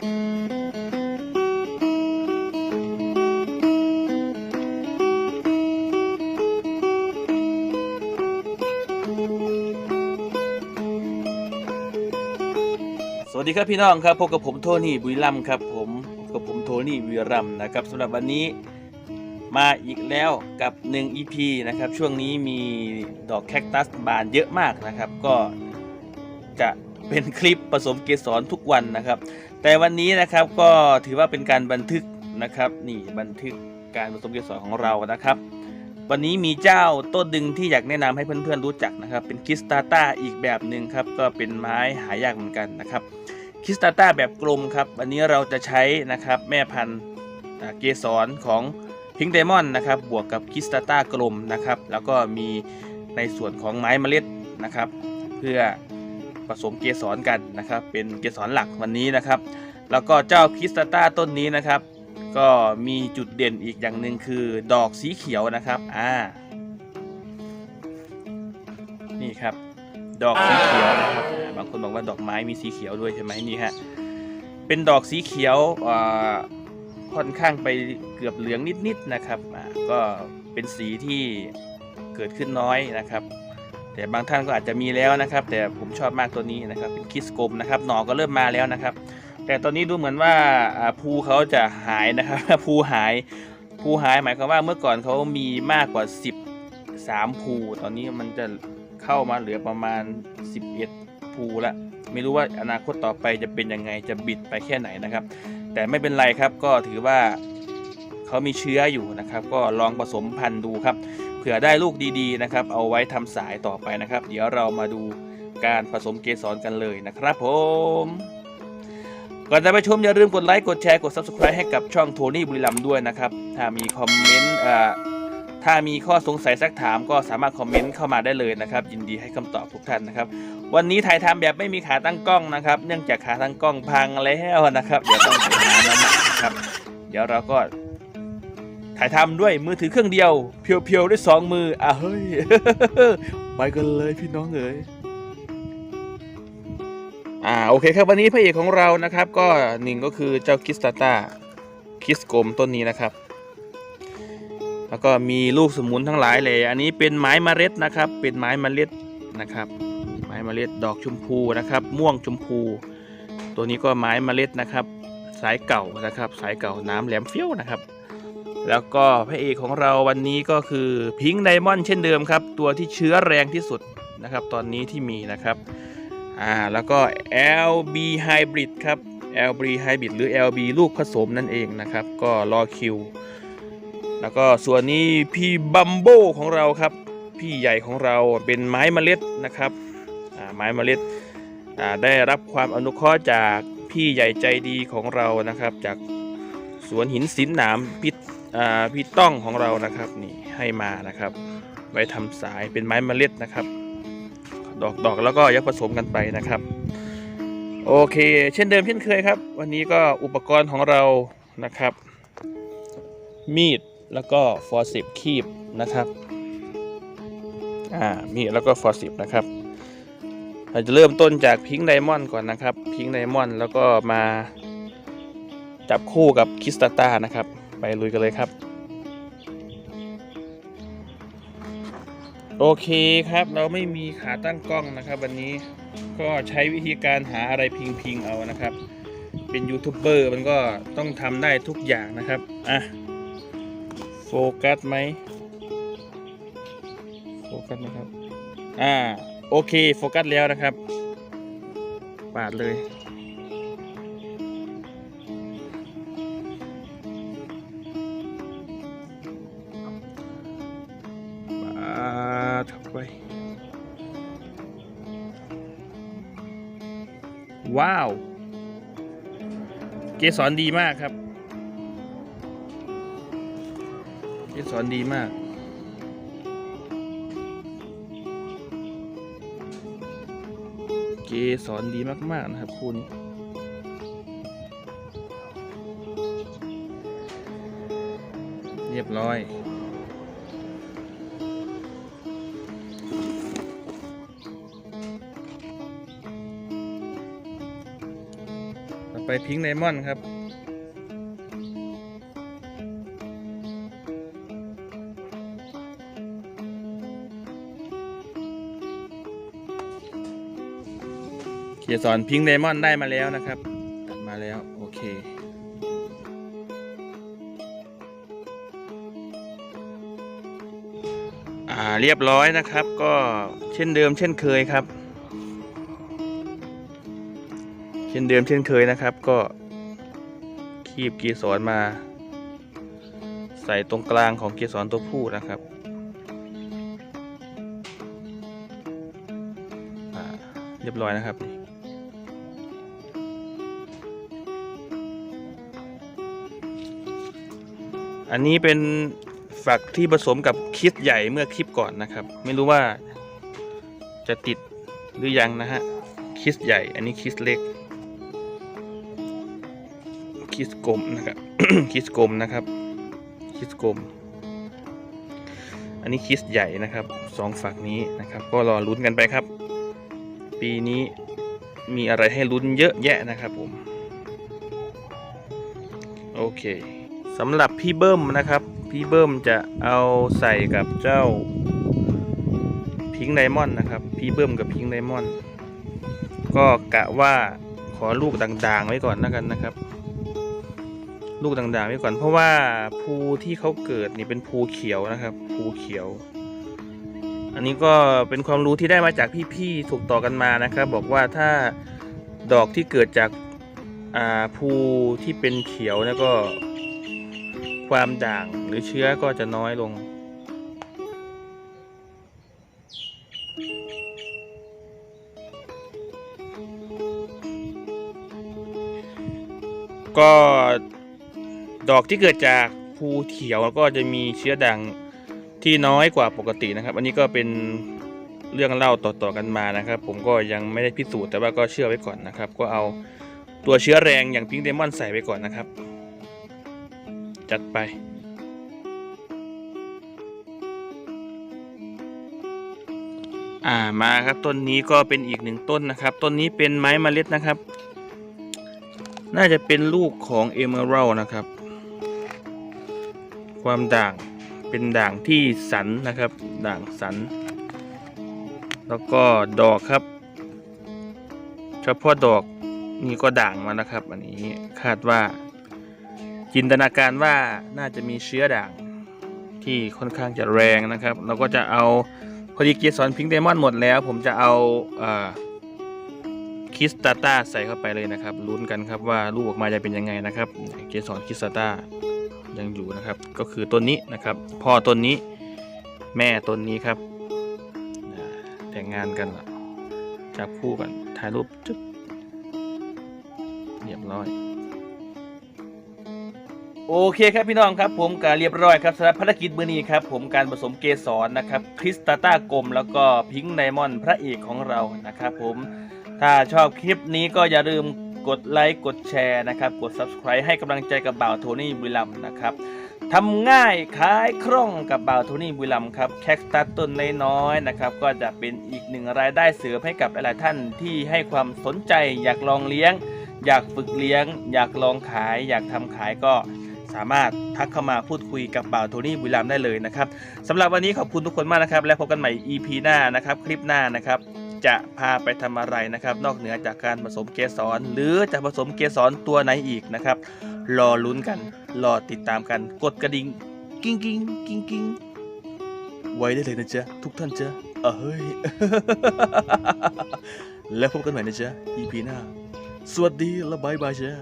สวัสดีครับพี่น้องครับพบกับผมโทนี่บุรีรัมย์ครับผมพบกับผมโทนี่บุรีรัมย์นะครับสำหรับวันนี้มาอีกแล้วกับ 1 EP นะครับช่วงนี้มีดอกแคคตัสบานเยอะมากนะครับ ก็จะเป็นคลิปผสมเกสรทุกวันนะครับ แต่วันนี้นะครับก็ถือว่าเป็นการบันทึกนะครับนี่บันทึกการผสมเกสรของเรานะครับ วันนี้มีเจ้าต้นดึงที่อยากแนะนำให้เพื่อนๆรู้จักนะครับ เป็นคิสตาต้าอีกแบบหนึ่งครับก็เป็นไม้หายากเหมือนกันนะครับคิสตาต้าแบบกลมครับวันนี้เราจะใช้นะครับแม่พันธุ์เกสรของพิงค์ไดมอนนะครับบวกกับคิสตาต้ากลมนะครับแล้วก็มีในส่วนของไม้เมล็ดนะครับ เพื่อ ผสมเกสรกันนะครับ เป็นเกสรหลักวันนี้นะครับ แล้วก็เจ้าคิสตาต้าต้นนี้นะครับ ก็มีจุดเด่นอีกอย่างหนึ่งคือดอกสีเขียวนะครับอ่านี่ครับ ดอกสีเขียวนะครับาบางคนบอกว่าดอกไม้มีสีเขียวด้วยใช่ไหมนี่ฮะเป็นดอกสีเขียวอ่าค่อนข้างไปเกือบเหลืองนิดๆนะครับก็เป็นสีที่เกิดขึ้นน้อยนะครับ แต่บางท่านก็อาจจะมีแล้วนะครับ แต่ผมชอบมากตัวนี้นะครับเป็นคิสกลมนะครับหน่อก็เริ่มมาแล้วนะครับ แต่ตอนนี้ดูเหมือนว่าอ่าภูเขาจะหายนะครับภูหายภูหายหมายความว่าเมื่อก่อนเขามีมากกว่า 10 3ภูตอนนี้มันจะเข้ามาเหลือประมาณ 11ภูละไม่รู้ว่าอนาคตต่อไปจะเป็นยังไงจะบิดไปแค่ไหนนะครับ แต่ไม่เป็นไรครับก็ถือว่าเขามีเชื้ออยู่นะครับ ก็ลองผสมพันธุ์ดูครับ เผื่อได้ลูกดีๆนะครับ เอาไว้ทำสายต่อไปนะครับ เดี๋ยวเรามาดูการผสมเกสรกันเลยนะครับผมก่อนจะไปชมอย่าลืมกดไลค์กดแชร์กด subscribe ให้กับช่องโทนี่บุรีรัมด้วยนะครับ ถ้ามีคอมเมนต์ถ้ามีข้อสงสัยสักถามก็สามารถคอมเมนต์เข้ามาได้เลยนะครับ ยินดีให้คำตอบทุกท่านนะครับ วันนี้ถ่ายทำแบบไม่มีขาตั้งกล้องนะครับ เนื่องจากขาตั้งกล้องพังแล้วนะครับ เดี๋ยวต้องไปหามาใหม่นะครับ เดี๋ยวเราก็ ถ่ายทำด้วยมือถือเครื่องเดียว เพียวๆด้วยสองมืออะเฮ้ยไปกันเลยพี่น้องเอ๋ยอ่าโอเคครับวันนี้พระเอกของเรานะครับ ก็หนึ่งก็คือเจ้าคิสตาตาคิสกมต้นนี้นะครับ แล้วก็มีลูกสมุนทั้งหลายเลย อันนี้เป็นไม้เมล็ดนะครับ เป็นไม้เมล็ดนะครับ ไม้เมล็ดดอกชมพูนะครับ ม่วงชมพู ตัวนี้ก็ไม้เมล็ดนะครับ สายเก่านะครับ สายเก่าน้ำแหลมเฟี้ยวนะครับ แล้วก็พระเอกของเราวันนี้ก็คือพิงค์ไดมอนด์เช่นเดิมครับ ตัวที่เชื้อแรงที่สุดนะครับ ตอนนี้ที่มีนะครับอ่าแล้วก็ LB Hybrid ครับ LB Hybrid หรือ LB ลูกผสมนั่นเองนะครับ ก็รอคิว แล้วก็ส่วนนี้พี่บัมโบของเราครับ พี่ใหญ่ของเราเป็นไม้เมล็ดนะครับอ่าไม้เมล็ดอ่าได้รับความอนุเคราะห์จากพี่ใหญ่ใจดีของเรานะครับ จากสวนหินสินหนามพี่อ่า พี่ต้องของเรานะครับนี่ให้มานะครับ ไว้ทำสายเป็นไม้เมล็ดนะครับ ดอกดอกแล้วก็ยักผสมกันไปนะครับ โอเค เช่นเดิมเช่นเคยครับ วันนี้ก็อุปกรณ์ของเรานะครับ มีดแล้วก็ฟอร์สิบคีบนะครับอ่ามีดแล้วก็ฟอร์สิบนะครับเราจะเริ่มต้นจากพิงค์ไดมอนด์ก่อนนะครับ พิงค์ไดมอนด์แล้วก็มาจับคู่กับคิสตาตานะครับ ไปลุยกันเลยครับ โอเคครับเราไม่มีขาตั้งกล้องนะครับ วันนี้ก็ใช้วิธีการหาอะไรพิงๆเอานะครับ เป็นยูทูบเบอร์มันก็ต้องทำได้ทุกอย่างนะครับอะโฟกัสไหมโฟกัสนะครับอ่าโอเคโฟกัสแล้วนะครับปาดเลย ว้าว เกสรดีมากครับ เกสรดีมาก เกสรดีมาก ๆ นะครับคู่นี้เรียบร้อย ไปพิงไดมอนด์ครับเกียสอนพิงไดมอนด์ได้มาแล้วนะครับ ตัดมาแล้ว โอเคอ่าเรียบร้อยนะครับก็เช่นเดิมเช่นเคยครับ เช่นเดิมเช่นเคยนะครับ ก็คีบเกียร์สอนมา ใส่ตรงกลางของเกียร์สอนตัวผู้นะครับเรียบร้อยนะครับอันนี้เป็นฝักที่ผสมกับคิดใหญ่เมื่อคลิปก่อนนะครับ ไม่รู้ว่าจะติดหรือยังนะฮะคิสใหญ่อันนี้คิสเล็ก คิสกลมนะครับคิสกลมนะครับ คิสกลม อันนี้คิสใหญ่นะครับสองฝักนี้นะครับ ก็รอลุ้นกันไปครับ ปีนี้มีอะไรให้ลุ้นเยอะแยะนะครับผม โอเคสำหรับพี่เบิ้มนะครับ พี่เบิ้มจะเอาใส่กับเจ้าพิงไดมอนด์นะครับ พี่เบิ้มกับพิงไดมอนด์ก็กะว่าขอลูกด่างๆไว้ก่อนแล้วกันนะครับ ลูกด่างๆไว้ก่อน เพราะว่าภูที่เขาเกิดนี่เป็นภูเขียวนะครับ ภูเขียว อันนี้ก็เป็นความรู้ที่ได้มาจากพี่ๆถูกต่อกันมานะครับ บอกว่าถ้าดอกที่เกิดจากอ่าภูที่เป็นเขียวแล้วก็ความด่างหรือเชื้อก็จะน้อยลง ก็ ดอกที่เกิดจากภูเขียวก็จะมีเชื้อด่างที่น้อยกว่าปกตินะครับ อันนี้ก็เป็นเรื่องเล่าต่อๆกันมานะครับ ผมก็ยังไม่ได้พิสูจน์แต่ว่าก็เชื่อไว้ก่อนนะครับ ก็เอาตัวเชื้อแรงอย่างพิงเดมอนใส่ไว้ก่อนนะครับ จัดไปอ่ามาครับต้นนี้ก็เป็นอีกหนึ่งต้นนะครับ ต้นนี้เป็นไม้เมล็ดนะครับ น่าจะเป็นลูกของเอเมอรัลนะครับ ความด่างเป็นด่างที่สันนะครับ ด่างสัน แล้วก็ดอกครับ เฉพาะดอกนี่ก็ด่างมานะครับ อันนี้คาดว่า จินตนาการว่าน่าจะมีเชื้อด่างที่ค่อนข้างจะแรงนะครับ เราก็จะเอาพอดีเกียร์สอนพิงค์ไดมอนหมดแล้ว ผมจะเอาคิสตาต้าใส่เข้าไปเลยนะครับลุ้นกันครับว่าลูกออกมาจะเป็นยังไงนะครับ เกียร์สอนคิสตาต้า ยังอยู่นะครับ ก็คือต้นนี้นะครับ พ่อต้นนี้แม่ต้นนี้ครับ แต่งงานกันละจับคู่กันถ่ายรูปจุ๊บเรียบร้อย โอเคครับพี่น้องครับผมการเรียบร้อยครับสำหรับภารกิจมือนี้ครับ ผมการผสมเกสรนะครับคริสตาต้ากลมแล้วก็พิงค์ไดมอนด์พระเอกของเรานะครับ ผมถ้าชอบคลิปนี้ก็อย่าลืม กดไลค์กดแชร์นะครับกด Subscribe ให้กำลังใจกับบ่าวโทนี่บุรีรัมนะครับทำง่ายขายคล่องกับบ่าวโทนี่บุรีรัมครับแคคตัสต้นน้อยๆนะครับก็จะเป็นอีกหนึ่งรายได้เสริมให้กับหลายๆท่านที่ให้ความสนใจอยากลองเลี้ยง อยากฝึกเลี้ยง อยากลองขาย อยากทำขายก็สามารถทักเข้ามาพูดคุยกับบ่าวโทนี่บุรีรัมได้เลยนะครับสำหรับวันนี้ขอบคุณทุกคนมากนะครับ และพบกันใหม่ EP หน้านะครับ คลิปหน้านะครับ จะพาไปทำอะไรนะครับ นอกเหนือจากการผสมเกสร หรือจะผสมเกสรตัวไหนอีกนะครับ รอลุ้นกัน รอติดตามกัน กดกระดิ่งกิ้งกิ้งกิ้งกิ้งไว้ได้เลยนะจ๊ะ ทุกท่านจ๊ะเอ้ย แล้วพบกันใหม่นะจ๊ะ EP หน้า สวัสดีและบายบายจ๊ะ